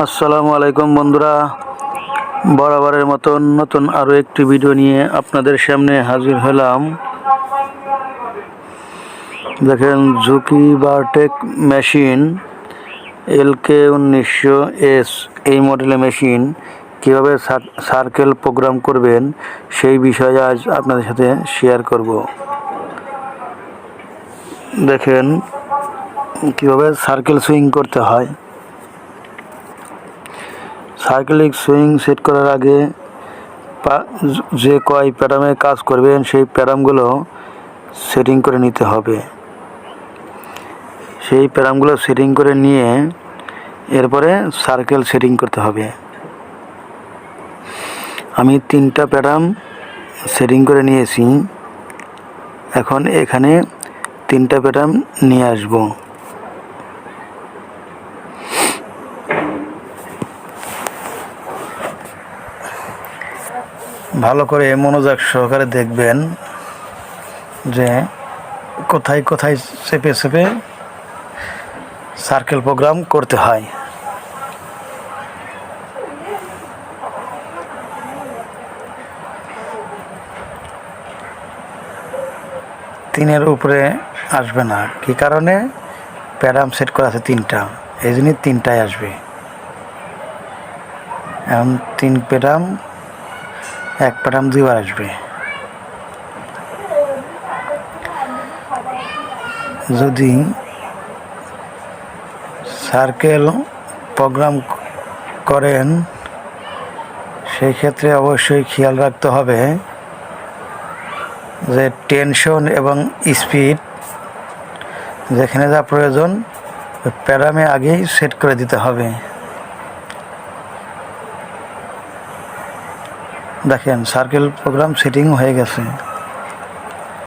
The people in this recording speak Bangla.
আসসালামু আলাইকুম বন্ধুরা। বরাবরের মতন নতুন আরও একটি ভিডিও নিয়ে আপনাদের সামনে হাজির হলাম। দেখেন, ঝুঁকি বারটেক মেশিন এলকে উনিশশো এস এই মডেলের মেশিন কীভাবে সার্কেল প্রোগ্রাম করবেন, সেই বিষয়ে আজ আপনাদের সাথে শেয়ার করব। দেখেন, কীভাবে সার্কেল সুইং করতে হয়। সাইকেলিক সুইং সেট করার আগে যে কয় প্যারামে কাজ করবেন, সেই প্যারামগুলো সেটিং করে নিতে হবে। সেই প্যারামগুলো সেটিং করে নিয়ে এরপরে সার্কেল সেটিং করতে হবে। আমি তিনটা প্যারাম সেটিং করে নিয়েছি। এখন এখানে তিনটা প্যারাম নিয়ে আসব। ভালো করে মনোযোগ সহকারে দেখবেন যে কোথায় কোথায় চেপে চেপে সার্কেল প্রোগ্রাম করতে হয়। তিনের উপরে আসবে না। কি কারণে? প্যারাম সেট করা আছে তিনটা। এই জন্যই তিনটায় আসবে। এখন তিন প্যারাম এক প্যারাম দুইবার আসবে। যদি সার্কেল প্রোগ্রাম করেন সেই ক্ষেত্রে অবশ্যই খেয়াল রাখতে হবে যে টেনশন এবং স্পিড যেখানে যা প্রয়োজন, প্যারামে আগেই সেট করে দিতে হবে। দেখেন সার্কেল প্রোগ্রাম সেটিং হয়ে গেছে।